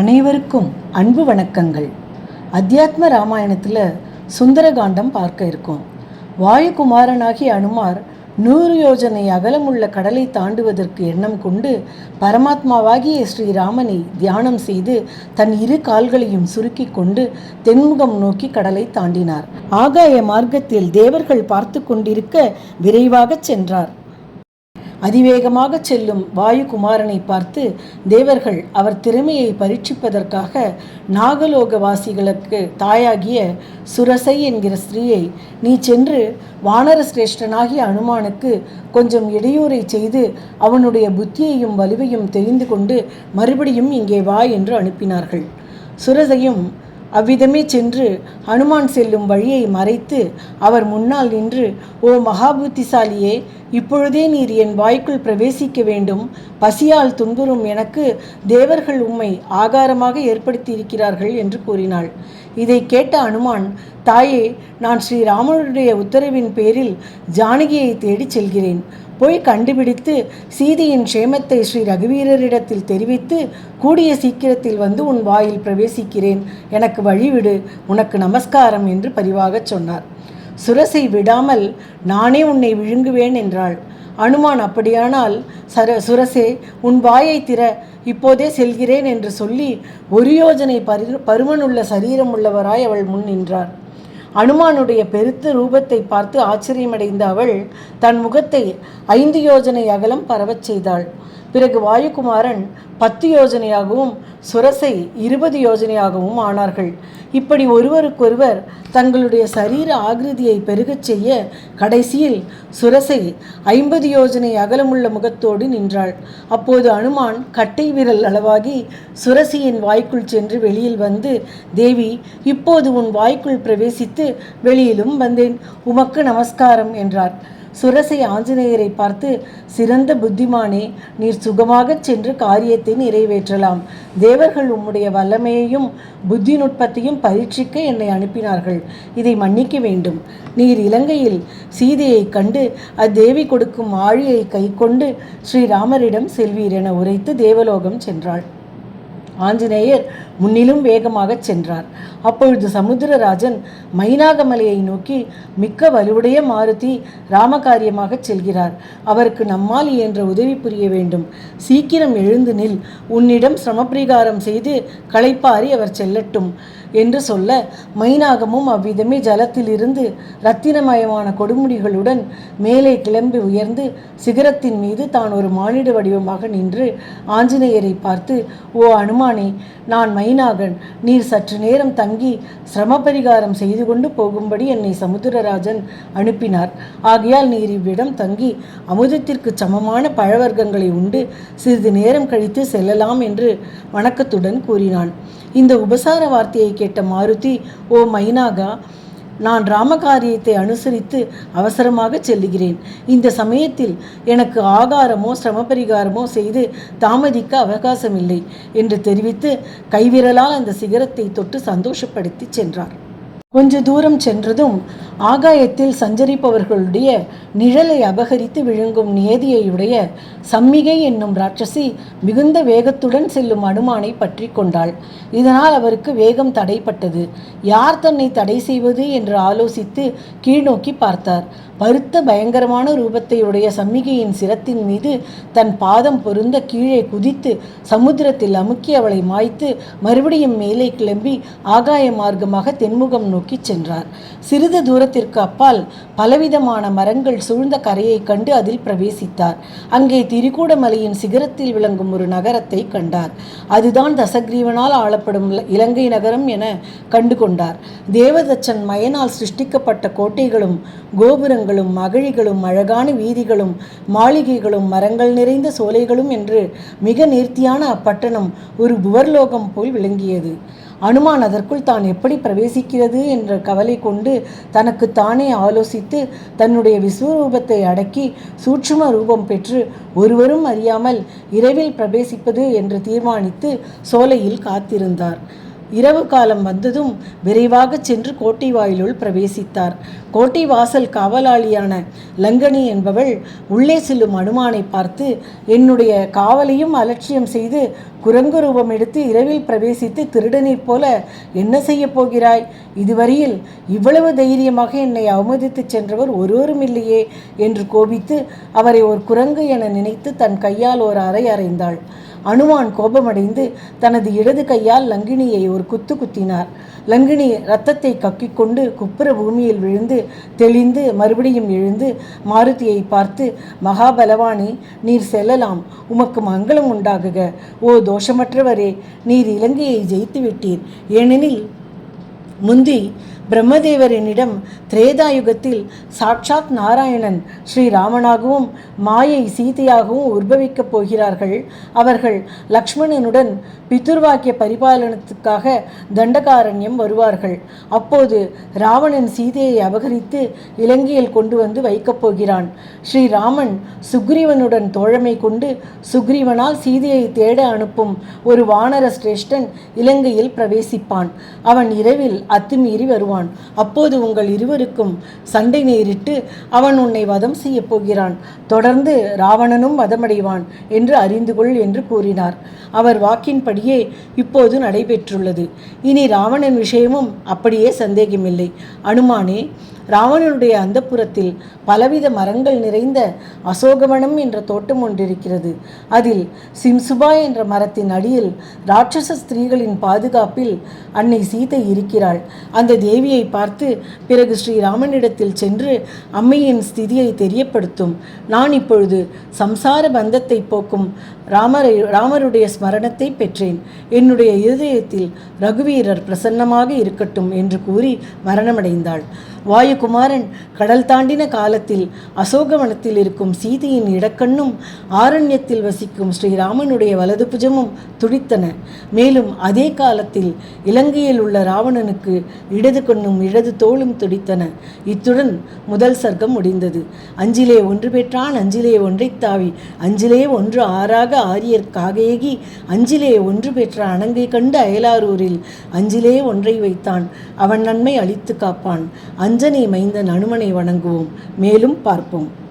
அனைவருக்கும் அன்பு வணக்கங்கள். அத்தியாத்ம ராமாயணத்தில் சுந்தரகாண்டம் பார்க்க இருக்கோம். வாயுகுமாரனாகிய அனுமார் நூறு யோஜனை அகலமுள்ள கடலை தாண்டுவதற்கு எண்ணம் கொண்டு பரமாத்மாவாகிய ஸ்ரீராமனை தியானம் செய்து தன் இரு கால்களையும் சுருக்கி கொண்டு தென்முகம் நோக்கி கடலை தாண்டினார். ஆகாய மார்க்கத்தில் தேவர்கள் பார்த்து கொண்டிருக்க விரைவாகச் சென்றார். அதிவேகமாக செல்லும் வாயுகுமாரனை பார்த்து தேவர்கள் அவர் திறமையை பரீட்சிப்பதற்காக நாகலோகவாசிகளுக்கு தாயாகிய சுரசை என்கிற ஸ்திரீயை நீ சென்று வானர சிரேஷ்டனாகிய அனுமானுக்கு கொஞ்சம் இடையூறை செய்து அவனுடைய புத்தியையும் வலுவையும் தெரிந்து கொண்டு மறுபடியும் இங்கே வா என்று அனுப்பினார்கள். சுரசையும் அவ்விதமே சென்று ஹனுமான் செல்லும் வழியை மறைத்து அவர் முன்னால் நின்று ஓ மகாபுத்திசாலியே இப்பொழுதே நீர் என் வாய்க்குள் பிரவேசிக்க வேண்டும். பசியால் துன்புறும் எனக்கு தேவர்கள் உம்மை ஆகாரமாக ஏற்படுத்தியிருக்கிறார்கள் என்று கூறினாள். இதை கேட்ட அனுமான் தாயே நான் ஸ்ரீராமனுடைய உத்தரவின் பேரில் ஜானகியை தேடிச் செல்கிறேன். போய் கண்டுபிடித்து சீதையின் க்ஷேமத்தை ஸ்ரீ ரகுவீரரிடத்தில் தெரிவித்து கூடிய சீக்கிரத்தில் வந்து உன் வாயில் பிரவேசிக்கிறேன். எனக்கு வழிவிடு. உனக்கு நமஸ்காரம் என்று பரிவாகச் சொன்னார். சுரசை விடாமல் நானே உன்னை விழுங்குவேன் என்றாள். அனுமான் அப்படியானால் சர சுரசே உன் வாயை திற. இப்போதே செல்கிறேன் என்று சொல்லி ஒரு யோஜனை பரு பருமனுள்ள சரீரம் உள்ளவராய் அவள் முன் நின்றார். அனுமானுடைய பெருத்த ரூபத்தை பார்த்து ஆச்சரியமடைந்த அவள் தன் முகத்தை ஐந்து யோஜனை அகலம் பரவச் செய்தாள். பிறகு வாயுகுமாரன் பத்து யோஜனையாகவும் சுரசை இருபது யோஜனையாகவும் ஆனார்கள். இப்படி ஒருவருக்கொருவர் தங்களுடைய சரீர ஆகிருதியை பெருகச் செய்ய கடைசியில் சுரசை ஐம்பது யோஜனை அகலமுள்ள முகத்தோடு நின்றாள். அப்போது அனுமான் கட்டை விரல் அளவாகி சுரசியின் வாய்க்குள் சென்று வெளியில் வந்து தேவி இப்போது உன் வாய்க்குள் பிரவேசித்து வெளியிலும் வந்தேன். உமக்கு நமஸ்காரம் என்றார். சுரசை ஆஞ்சநேயரை பார்த்து சிறந்த புத்திமானே நீர் சுகமாகச் சென்று காரியத்தை நிறைவேற்றலாம். தேவர்கள் உம்முடைய வல்லமையையும் புத்தி நுட்பத்தையும் பரீட்சிக்க என்னை அனுப்பினார்கள். இதை மன்னிக்க வேண்டும். நீர் இலங்கையில் சீதையை கண்டு அத்தேவி கொடுக்கும் ஆழியை கைக்கொண்டு ஸ்ரீராமரிடம் செல்வீர் என உரைத்து தேவலோகம் சென்றாள். ஆஞ்சநேயர் முன்னிலும் வேகமாகச் சென்றார். அப்பொழுது சமுத்திரராஜன் மைனாகமலையை நோக்கி மிக்க வலுவுடைய மாருதி ராமகாரியமாக செல்கிறார். அவருக்கு நம்மால் இயன்ற உதவி புரிய வேண்டும். சீக்கிரம் எழுந்து நில். உன்னிடம் சிரமப்பிரிகாரம் செய்து களைப்பாரி அவர் செல்லட்டும் என்று சொல்ல மைனாகமும் அவ்விதமே ஜலத்திலிருந்து இரத்தினமயமான கொடுமுடிகளுடன் மேலே கிளம்பி உயர்ந்து சிகரத்தின் மீது தான் ஒரு மானிட வடிவமாக நின்று ஆஞ்சநேயரை பார்த்து ஓ அனுமானே நான் மைனாகன். நீர் சற்று நேரம் தங்கி சிரமபரிகாரம் செய்து கொண்டு போகும்படி என்னை சமுத்திரராஜன் அனுப்பினார். ஆகையால் நீர் இவ்விடம் தங்கி அமுதத்திற்கு சமமான பழவர்க்கங்களை உண்டு சிறிது நேரம் கழித்து செல்லலாம் என்று வணக்கத்துடன் கூறினான். இந்த உபசார வார்த்தையை கேட்ட மாருதி ஓ மைனாகா நான் ராமகாரியத்தை அனுசரித்து அவசரமாக செல்லுகிறேன். இந்த சமயத்தில் எனக்கு ஆகாரமோ சிரமபரிகாரமோ செய்து தாமதிக்க அவகாசமில்லை என்று தெரிவித்து கைவிரலால் அந்த சிகரத்தை தொட்டு சந்தோஷப்படுத்தி சென்றார். கொஞ்ச தூரம் சென்றதும் ஆகாயத்தில் சஞ்சரிப்பவர்களுடைய நிழலை அபகரித்து விழுங்கும் நியதியையுடைய சம்மிகை என்னும் ராட்சசி மிகுந்த வேகத்துடன் செல்லும் அனுமானை பற்றி கொண்டாள். இதனால் அவருக்கு வேகம் தடைப்பட்டது. யார் தன்னை தடை செய்வது என்று ஆலோசித்து கீழ்நோக்கி பார்த்தார். பருத்த பயங்கரமான ரூபத்தையுடைய சம்மிகையின் சிரத்தின் மீது தன் பாதம் பொருந்த கீழே குதித்து சமுத்திரத்தில் அமுக்கி அவளை மாய்த்து மறுபடியும் மேலே கிளம்பி ஆகாய மார்க்கமாக தென்முகம் நோக்கி சென்றார். சிறிது தூரம் தூரத்திற்கு அப்பால் பலவிதமான மரங்கள் சூழ்ந்த கரையை கண்டு அதில் பிரவேசித்தார். அங்கே திரிகூடமலையின் சிகரத்தில் விளங்கும் ஒரு நகரத்தை கண்டார். அதுதான் தசக்ரீவனால் ஆளப்படும் இலங்கை நகரம் என கண்டு கொண்டார். தேவதச்சன் மயனால் சிருஷ்டிக்கப்பட்ட கோட்டைகளும் கோபுரங்களும் மகிழிகளும் அழகான வீதிகளும் மாளிகைகளும் மரங்கள் நிறைந்த சோலைகளும் என்று மிக நேர்த்தியான அப்பட்டணம் ஒரு புவர்லோகம் போல் விளங்கியது. அனுமான் அதற்குள் தான் எப்படி பிரவேசிக்கிறது என்ற கவலை கொண்டு தனக்கு தானே ஆலோசித்து தன்னுடைய விஸ்வரூபத்தை அடக்கி சூட்சும ரூபம் பெற்று ஒருவரும் அறியாமல் இரவில் பிரவேசிப்பது என்று தீர்மானித்து சோலையில் காத்திருந்தார். இரவு காலம் வந்ததும் விரைவாக சென்று கோட்டை வாயிலுள் பிரவேசித்தார். கோட்டை வாசல் காவலாளியான லங்கனி என்பவள் உள்ளே செல்லும் அனுமானை பார்த்து என்னுடைய காவலையும் அலட்சியம் செய்து குரங்கு ரூபம் எடுத்து இரவில் பிரவேசித்து திருடனைப் போல என்ன செய்யப் போகிறாய்? இதுவரையில் இவ்வளவு தைரியமாக என்னை அவமதித்துச் சென்றவர் ஒருவரும் இல்லையே என்று கோபித்து அவரை ஒரு குரங்கு என நினைத்து தன் கையால் ஒரு அறை அறைந்தாள். அனுமான் கோபமடைந்து தனது இடது கையால் லங்கினியை ஒரு குத்து குத்தினார். லங்கினி இரத்தத்தை கக்கிக்கொண்டு குப்புற பூமியில் விழுந்து தெளிந்து மறுபடியும் எழுந்து மாருதியை பார்த்து மகாபலவானி நீர் செல்லலாம். உமக்கு மங்களம் உண்டாகுக. ஓ தோஷமற்றவரே நீர் இலங்கையை ஜெயித்து விட்டீர் ஏனெனில் முந்தி பிரம்மதேவரனிடம் திரேதாயுகத்தில் சாட்சாத் நாராயணன் ஸ்ரீராமனாகவும் மாயை சீதையாகவும் உற்பவிக்கப் போகிறார்கள். அவர்கள் லக்ஷ்மணனுடன் பித்துர்வாக்கிய பரிபாலனத்துக்காக தண்டகாரண்யம் வருவார்கள். அப்போது ராவணன் சீதையை அபகரித்து இலங்கையில் கொண்டு வந்து வைக்கப் போகிறான். ஸ்ரீராமன் சுக்ரீவனுடன் தோழமை கொண்டு சுக்ரீவனால் சீதையை தேட அனுப்பும் ஒரு வானர சிரேஷ்டன் இலங்கையில் பிரவேசிப்பான். அவன் இரவில் அத்துமீறி வருவான். அப்போது உங்கள் இருவருக்கும் சண்டை நேரிட்டு அவன் உன்னை வதம் செய்யப் போகிறான். தொடர்ந்து ராவணனும் வதமடைவான் என்று அறிந்து கொள் என்று கூறினார். அவர் வாக்கின்படியே இப்போது நடைபெற்றுள்ளது. இனி ராவணன் விஷயமும் அப்படியே சந்தேகமில்லை. அனுமானே ராவணனுடைய அந்தப்புறத்தில் பலவித மரங்கள் நிறைந்த அசோகவனம் என்ற தோட்டம் ஒன்றிருக்கிறது. அதில் சிம்சுபா என்ற மரத்தின் அடியில் ராட்சச ஸ்திரீகளின் பாதுகாப்பில் அன்னை சீதை இருக்கிறாள். அந்த தேவியை பார்த்து பிறகு ஸ்ரீராமனிடத்தில் சென்று அம்மையின் ஸ்திதியை தெரியப்படுத்தும். நான் இப்பொழுது சம்சார பந்தத்தை போக்கும் ராமரை ராமருடைய ஸ்மரணத்தை பெற்றேன். என்னுடைய இருதயத்தில் ரகுவீரர் பிரசன்னமாக இருக்கட்டும் என்று கூறி மரணமடைந்தாள். வாயுகுமாரன் கடல் தாண்டின காலத்தில் அசோகவனத்தில் இருக்கும் சீதையின் இடக்கண்ணும் ஆரண்யத்தில் வசிக்கும் ஸ்ரீராமனுடைய வலது புஜமும் துடித்தன. மேலும் அதே காலத்தில் இலங்கையில் உள்ள ராவணனுக்கு இடது கண்ணும் இடது தோளும் துடித்தன. இத்துடன் முதல் சர்க்கம் முடிந்தது. அஞ்சிலே ஒன்று பெற்றான் அஞ்சிலே ஒன்றைத் தாவி. அஞ்சிலே ஒன்று ஆறாக ஆரியர் காகேகி. அஞ்சிலே ஒன்று பெற்ற அணங்கை கண்டு அயலாரூரில் அஞ்சிலே ஒன்றை வைத்தான். அவன் நன்மை அழித்து காப்பான். அஞ்சனை மைந்தன் அனுமனை வணங்குவோம். மேலும் பார்ப்போம்.